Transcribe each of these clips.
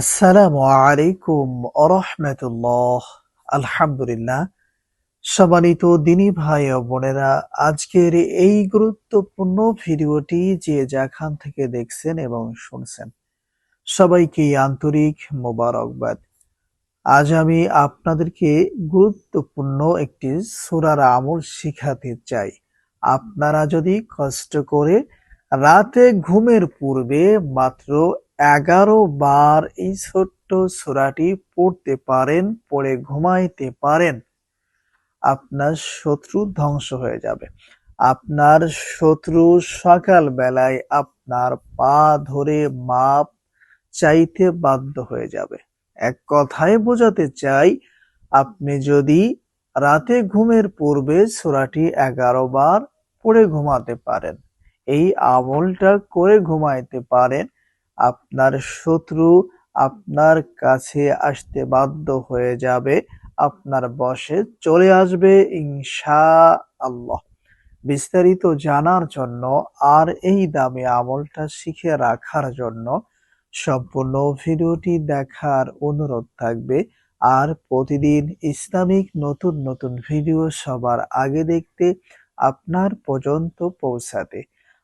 আসসালামু আলাইকুম আরহামতুল্লাহ আলহামদুলিল্লাহ। সম্মানিত দিনী ভাই ও বোনেরা, আজকের এই গুরুত্বপূর্ণ ভিডিওটি যে যেখান থেকে দেখছেন এবং শুনছেন, সবাইকে আন্তরিক মোবারকবাদ। আজ আমি আপনাদেরকে গুরুত্বপূর্ণ একটি সুরার আমল শিখাতে চাই। আপনারা যদি কষ্ট করে রাতে ঘুমের পূর্বে মাত্র এগারো বার এই ছোট্ট সূরাটি পড়তে পারেন, পড়ে ঘুমাইতে পারেন। আপনার শত্রু ধ্বংস হয়ে যাবে। আপনার শত্রু সকাল বেলায় আপনার পা ধরে মাপ চাইতে বাধ্য হয়ে যাবে। এক কথায় বোঝাতে চাই, আপনি যদি রাতে ঘুমের পূর্বে সূরাটি এগারো বার পড়ে ঘুমাতে পারেন, এই আমলটা করে ঘুমাইতে পারেন আপনার শত্রু আপনার কাছে আসতে বাধ্য হয়ে যাবে, আপনার বসে চলে আসবে ইনশা আল্লাহ বিস্তারিত জানার জন্য আর এই দামি আমলটা শিখে রাখার জন্য সম্পূর্ণ ভিডিওটি দেখার অনুরোধ থাকবে। আর প্রতিদিন ইসলামিক নতুন নতুন ভিডিও সবার আগে দেখতে আপনার পর্যন্ত পৌঁছাতে।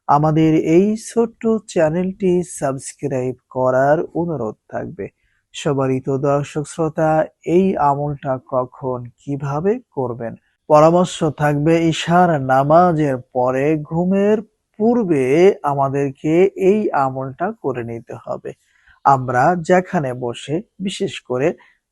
আমাদের এই ছোট্ট চ্যানেলটি সাবস্ক্রাইব করার অনুরোধ থাকবে। সবারই তো দর্শক শ্রোতা, এই আমলটা কখন কীভাবে করবেন? পরামর্শ থাকবে ঈশার নামাজের পরে। ঘুমের পূর্বে আমাদেরকে এই আমলটা করে নিতে হবে। আমরা যেখানে বসে, বিশেষ করে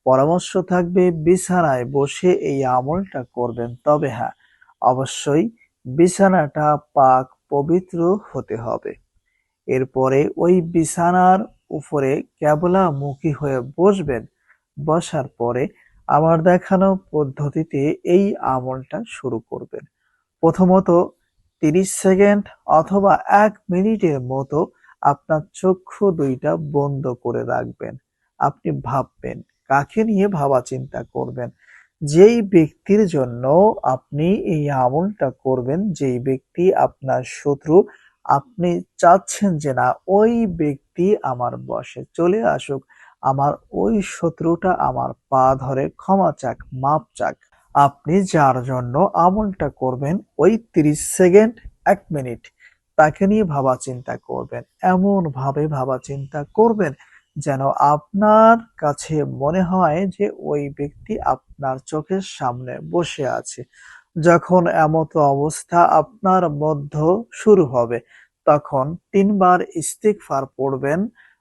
পরামর্শ থাকবে বিছানায় বসে এই আমলটা করবেন। তবে হ্যাঁ অবশ্যই বিছানাটা পাক পবিত্র হতে হবে। এরপরে ওই বিছানার উপরে মুখী হয়ে বসবেন। বসার পরে আমার দেখানো পদ্ধতিতে এই আমলটা শুরু করবেন। প্রথমত তিরিশ সেকেন্ড অথবা এক মিনিটের মতো আপনার চক্ষু দুইটা বন্ধ করে রাখবেন। আপনি ভাববেন, কাকে নিয়ে ভাবা চিন্তা করবেন? যেই ব্যক্তির জন্য আপনি এই আমলটা করবেন, যেই ব্যক্তি আপনার শত্রু, আপনি চাচ্ছেন যে না, ওই ব্যক্তি আমার বসে চলে আসুক, আমার ওই শত্রুটা আমার পা ধরে ক্ষমা চাক মাপ চাক। আপনি যার জন্য আমলটা করবেন, ওই তিরিশ সেকেন্ড, এক মিনিট, তাকে নিয়ে ভাবা চিন্তা করবেন এমন ভাবে ভাবা চিন্তা করবেন যেন আপনার কাছে মনে হয় যে ওই ব্যক্তি আপনার চোখের সামনে বসে আছে। যখন এমত অবস্থা আপনার মধ্য শুরু হবে, তখন তিনবার ইস্তিগফার পড়বেন,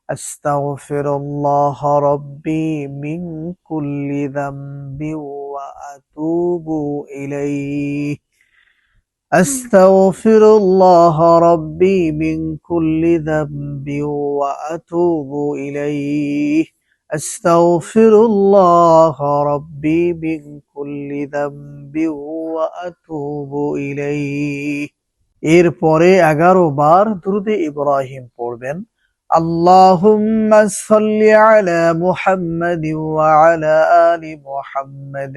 আস্তাগফিরুল্লাহ কুল্লি যামবি আতুবু ইলাইহি। أستغفر الله ربي من كل ذنب وأتوب إليه أستغفر الله ربي من كل ذنب وأتوب إليه এরপরে এগারো বার দ্রুদে ইব্রাহিম পড়বেন اللهم صل على محمد وعلى آل محمد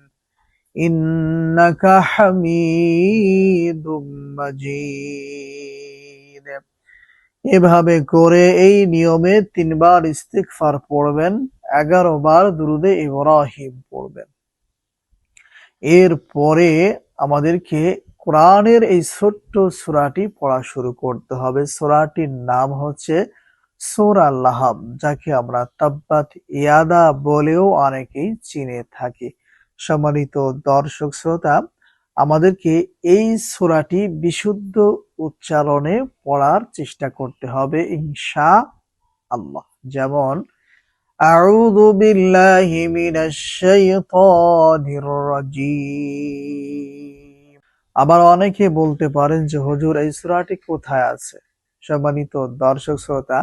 ইন্নাকা হামিদুম মাজিদ এভাবে করে এই নিয়মে তিনবার ইস্তিগফার পড়বেন, এগারো বার দুরুদে ইব্রাহিম পড়বেন। এরপরে আমাদেরকে কোরআনের এই ছোট্ট সুরাটি পড়া শুরু করতে হবে। সুরাটির নাম হচ্ছে সোরা যাকে আমরা তাব্বাত ইয়াদা বলেও অনেকেই চিনে থাকি। সম্মানিত দর্শক শ্রোতা আমাদেরকে এই সোরাটি বিশুদ্ধ উচ্চারণে পড়ার চেষ্টা করতে হবে ইনশা আল্লাহ যেমন أعوذ بالله من الشيطان الرجيم আবার অনেকে বলতে পারেন যে হুজুর এই সূরাটি কোথায় আছে সম্মানিত দর্শক শ্রোতা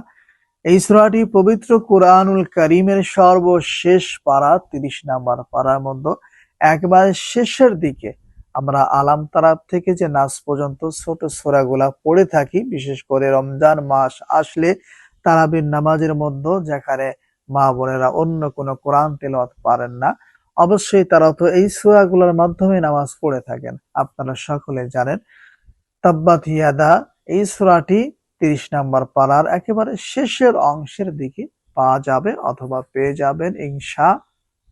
এই সূরাটি পবিত্র কুরআনুল কারীমের সর্বশেষ পারা 30 নাম্বার পারার মধ্যে একবারে শেষের দিকে আমরা আলাম তারাব থেকে যে নাচ পর্যন্ত ছোট সোরাগুলা পড়ে থাকি, বিশেষ করে রমজান মাস আসলে তারাবির নামাজের মধ্যে যেখানে মা বোনেরা অন্য কোনো কোরআন তেলাওয়াত পারেন না, অবশ্যই তারা তো এই সূরাগুলোর মাধ্যমে নামাজ পড়ে থাকেন, আপনারা সকলে জানেন। তাব্বাত ইয়াদা, এই সূরাটি তিরিশ নাম্বার পাড়ার একেবারে শেষের অংশের দিকে পাওয়া যাবে অথবা পেয়ে যাবেন ইনশা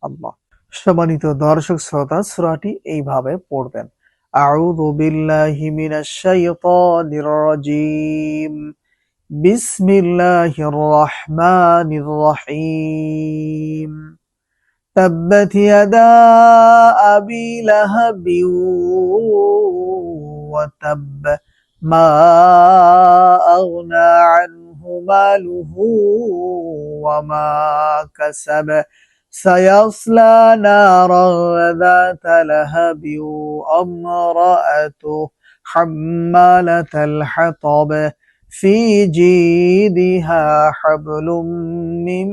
আল্লাহ। সম্মানিত দর্শক শ্রোতা সূরাটি এইভাবে পড়বেন আউযু বিল্লাহি মিনাশ শাইতানির রাজীম বিসমিল্লাহির রহমানির রহিম تبت يدا أبي لهب وتب ما أغنى عنه ماله وما كسب سيصلى نارا ذات لهب وامرأته حمالة الحطب في جيدها حبل من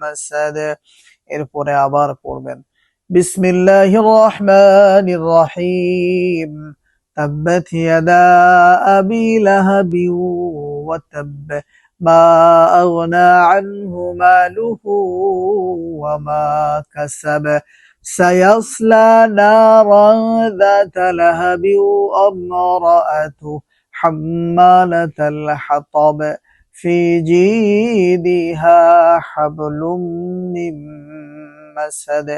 مسد এরপরে আবার পড়বেন বিসমিল্লাহির রহমানির রহিম تبت يدا أبي لهب وتب ما أغنى عنه ماله وما كسب سيصلى نارا ذات لهب وامرأته حمالة الحطب في جيدها حبل من مسد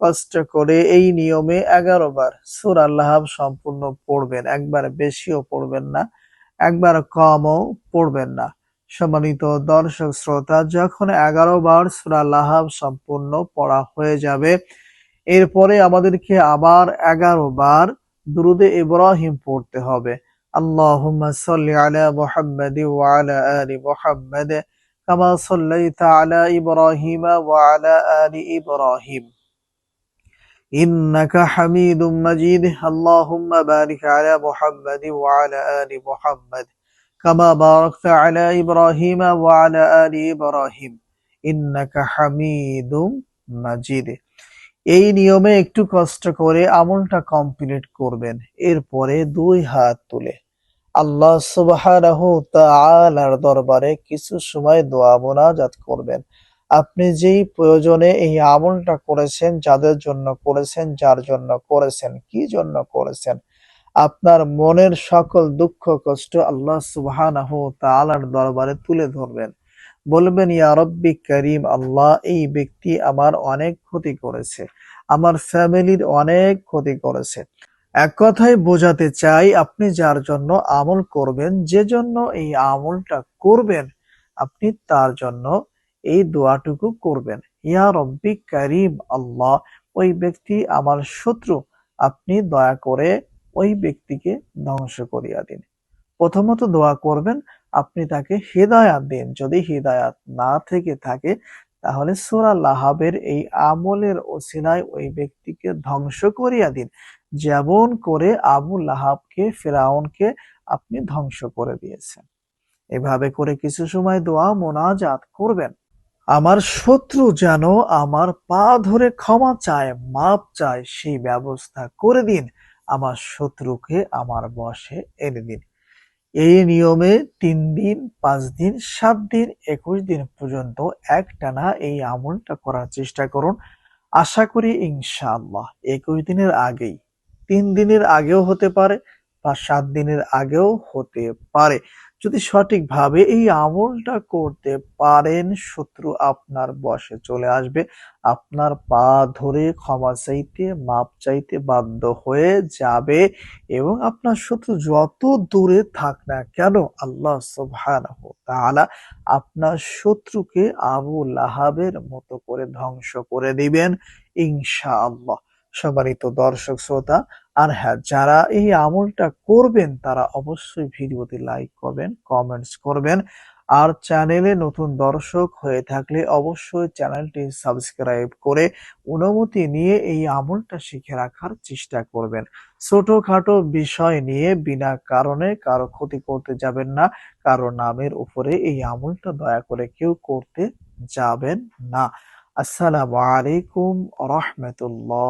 কষ্ট করে এই নিয়মে এগারো বার সুরা লাহাব সম্পূর্ণ পড়বেন একবার বেশিও পড়বেন না একবার কমও পড়বেন না সম্মানিত দর্শক শ্রোতা যখন এগারো বার সুরা লাহাব সম্পূর্ণ পড়া হয়ে যাবে এরপরে আমাদেরকে আবার এগারো বার দুরুদে ইব্রাহিম পড়তে হবে আল্লাহুম্মা সাল্লি আলা মুহাম্মাদ ওয়া আলা আলি মুহাম্মাদ কামা সাল্লাইতা আলা ইব্রাহিম ওয়া আলা আলি ইব্রাহিম إنك حميد مجيد اللهم بارك على محمد وعلى آل محمد এই নিয়মে একটু কষ্ট করে আমলটা কমপ্লিট করবেন, এরপরে দুই হাত তুলে। আল্লাহ সুবাহ দরবারে কিছু সময় দোয়া মোনাজাত করবেন। আপনি যেই প্রয়োজনে এই আমলটা করেছেন, যাদের জন্য করেছেন, যার জন্য করেছেন, কি জন্য করেছেন আপনার মনের সকল দুঃখ, কষ্ট আল্লাহ সুবহানাহু দরবারে তুলে ধরবেন। বলবেন, ইয়া রব্বি করিম, আল্লাহ এই ব্যক্তি আমার অনেক ক্ষতি করেছে। আমার ফ্যামিলির অনেক ক্ষতি করেছে। এক কথায় বোঝাতে চাই, আপনি যার জন্য আমল করবেন, যে জন্য এই আমলটা করবেন, আপনি তার জন্য এই দোয়াটুকু করবেন। ইয়া রব্বি করিম, আল্লাহ, ওই ব্যক্তি আমার শত্রু। আপনি দয়া করে ওই ব্যক্তিকে ধ্বংস করিয়া দিন। প্রথমত দোয়া করবেন, আপনি তাকে হৃদায়াত দিন। যদি হৃদায়াত না থেকে থাকে, তাহলে সূরা লাহাবের এই আমলের ওসিলায় ওই ব্যক্তিকে ধ্বংস করিয়া দিন। যেমন করে আবু লাহাবকে, ফেরাউনকে আপনি ধ্বংস করে দিয়েছেন। এভাবে করে কিছু সময় দোয়া মোনাজাত করবেন। আমার শত্রু যেন আমার পা ধরে ক্ষমা চায়, মাপ চায়, সেই ব্যবস্থা করে দিন। আমার শত্রুকে আমার বসে এনে দিন। এই নিয়মে তিন দিন, পাঁচ দিন, সাত দিন, একুশ দিন পর্যন্ত একটানা এই আমলটা করার চেষ্টা করুন। আশা করি ইনশাআল্লাহ একুশ দিনের আগেই, তিন দিনের আগেও হতে পারে বা সাত দিনের আগেও হতে পারে। যদি সঠিকভাবে এই আমলটা করতে পারেন, শত্রু আপনার বশে চলে আসবে। আপনার পা ধরে ক্ষমা চাইতে, মাপ চাইতে বাধ্য হয়ে যাবে এবং আপনার শত্রু যত দূরে থাক না কেন, আল্লাহ সুবহানাহু তাআলা আপনার শত্রুকে আবু লাহাবের মতো করে ধ্বংস করে দিবেন, ইনশাআল্লাহ। সম্মানিত দর্শক, শ্রোতা, আর হ্যাঁ যারা এই আমলটা করবেন, তারা অবশ্যই ভিডিওতে লাইক করবেন কমেন্টস করবেন। আর চ্যানেলে নতুন দর্শক হয়ে থাকলে অবশ্যই চ্যানেলটি সাবস্ক্রাইব করে অনুমতি নিয়ে এই আমলটা শিখে রাখার চেষ্টা করবেন। ছোটখাটো বিষয় নিয়ে বিনা কারণে কারও ক্ষতি করতে যাবেন না, কারও নামের উপরে এই আমলটা দয়া করে কেউ করতে যাবেন না। আসসালামু আলাইকুম রহমতুল্লাহ।